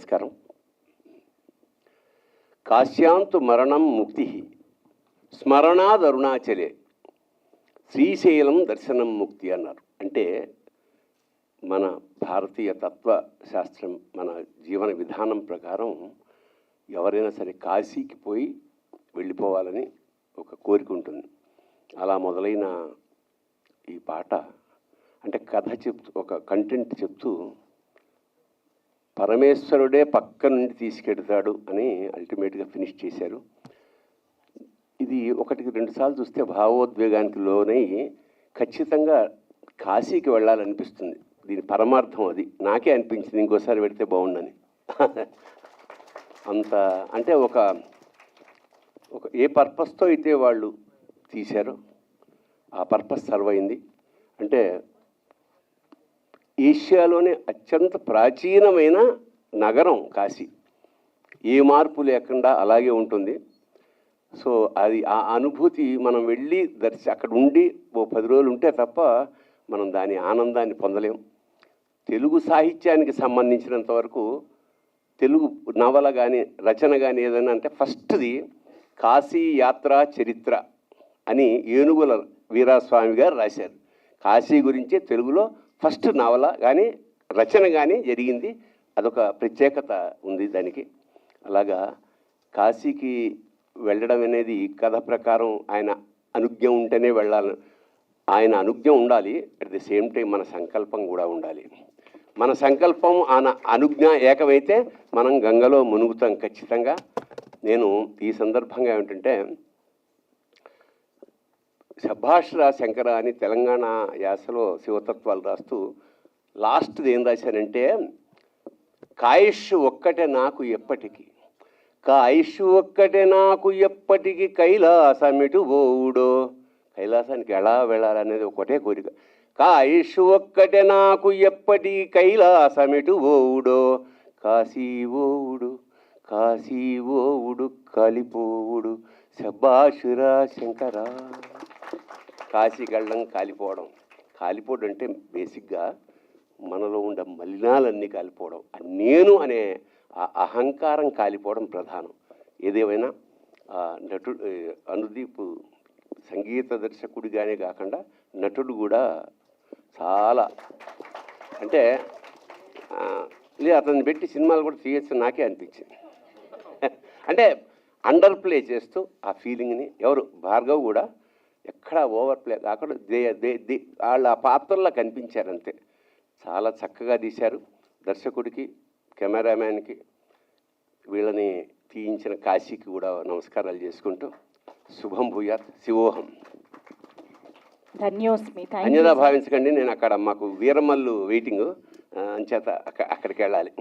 నమస్కారం. కాశ్యాంతు మరణం ముక్తి స్మరణాదరుణాచలే. శ్రీశైలం దర్శనం ముక్తి అన్నారు. అంటే మన భారతీయ తత్వ శాస్త్రం మన జీవన విధానం ప్రకారం ఎవరైనా సరే కాశీకి పోయి వెళ్ళిపోవాలని ఒక కోరిక ఉంటుంది. అలా మొదలైన ఈ పాట అంటే కథ చెప్తూ ఒక కంటెంట్ చెప్తూ పరమేశ్వరుడే పక్క నుండి తీసుకెడతాడు అని అల్టిమేట్గా ఫినిష్ చేశారు. ఇది ఒకటికి రెండుసార్లు చూస్తే భావోద్వేగానికి లోనై ఖచ్చితంగా కాశీకి వెళ్ళాలనిపిస్తుంది. దీని పరమార్థం అది. నాకే అనిపించింది ఇంకోసారి పెడితే బాగుండని. అంత అంటే ఒక ఒక ఏ పర్పస్తో అయితే వాళ్ళు తీశారో ఆ పర్పస్ సర్వ్ అయింది. అంటే ఏషియాలోనే అత్యంత ప్రాచీనమైన నగరం కాశీ. ఏ మార్పు లేకుండా అలాగే ఉంటుంది. సో అది ఆ అనుభూతి మనం వెళ్ళి దర్శి అక్కడ ఉండి ఓ పది రోజులు ఉంటే తప్ప మనం దాని ఆనందాన్ని పొందలేం. తెలుగు సాహిత్యానికి సంబంధించినంత వరకు తెలుగు నవల కానీ రచన కానీ ఏదైనా అంటే ఫస్ట్ది కాశీ యాత్ర చరిత్ర అని ఏనుగుల వీరాస్వామి గారు రాశారు. కాశీ గురించే తెలుగులో ఫస్ట్ నవల కానీ రచన కానీ జరిగింది. అదొక ప్రత్యేకత ఉంది దానికి. అలాగా కాశీకి వెళ్ళడం అనేది కథ ప్రకారం ఆయన అనుజ్ఞ ఉంటేనే వెళ్ళాలి. ఆయన అనుజ్ఞ ఉండాలి. అట్ ది సేమ్ టైం మన సంకల్పం కూడా ఉండాలి. మన సంకల్పం ఆయన అనుజ్ఞ ఏకమైతే మనం గంగలో మునుగుతాం ఖచ్చితంగా. నేను ఈ సందర్భంగా ఏమిటంటే సభాష్రా శంకర అని తెలంగాణ యాసలో శివతత్వాలు రాస్తూ లాస్ట్ది ఏం రాశానంటే కాయుష్ ఒక్కటే నాకు ఎప్పటికీ. కాయుష్ ఒక్కటే నాకు ఎప్పటికీ కైలాసమిటు బోవుడో. కైలాసానికి ఎలా వెళ్ళాలనేది ఒకటే కోరిక. కాయుష్ ఒక్కటే నాకు ఎప్పటికీ కైలాసమిటు ఓవుడో కాశీ ఓవుడు కాశీ ఓవుడు కలిపోవుడు. శబాషురా శంకరా కాశీకి వెళ్ళడం కాలిపోవడం. కాలిపోవడం అంటే బేసిక్గా మనలో ఉండే మలినాలన్నీ కాలిపోవడం. నేను అనే ఆ అహంకారం కాలిపోవడం ప్రధానం. ఏదేమైనా నటుడు అనుదీప్ సంగీత దర్శకుడిగానే కాకుండా నటుడు కూడా చాలా అంటే లే అతన్ని పెట్టి సినిమాలు కూడా తీయచ్చు నాకే అనిపించింది. అంటే అండర్ ప్లే చేస్తూ ఆ ఫీలింగ్ని ఎవరు భార్గవ్ కూడా ఎక్కడా ఓవర్ ప్లే కాకుండా దే దే దే వాళ్ళ ఆ పాత్రల్లో కనిపించారు అంతే చాలా చక్కగా తీశారు. దర్శకుడికి కెమెరామ్యాన్కి వీళ్ళని తీయించిన కాశీకి కూడా నమస్కారాలు చేసుకుంటూ శుభం భూయాత్ శివోహం. ధన్యోస్మి అన్యదా భావించకండి నేను అక్కడ మాకు వీరమల్లు వెయిటింగ్ అంచేత అక్క- అక్కడికి వెళ్ళాలి?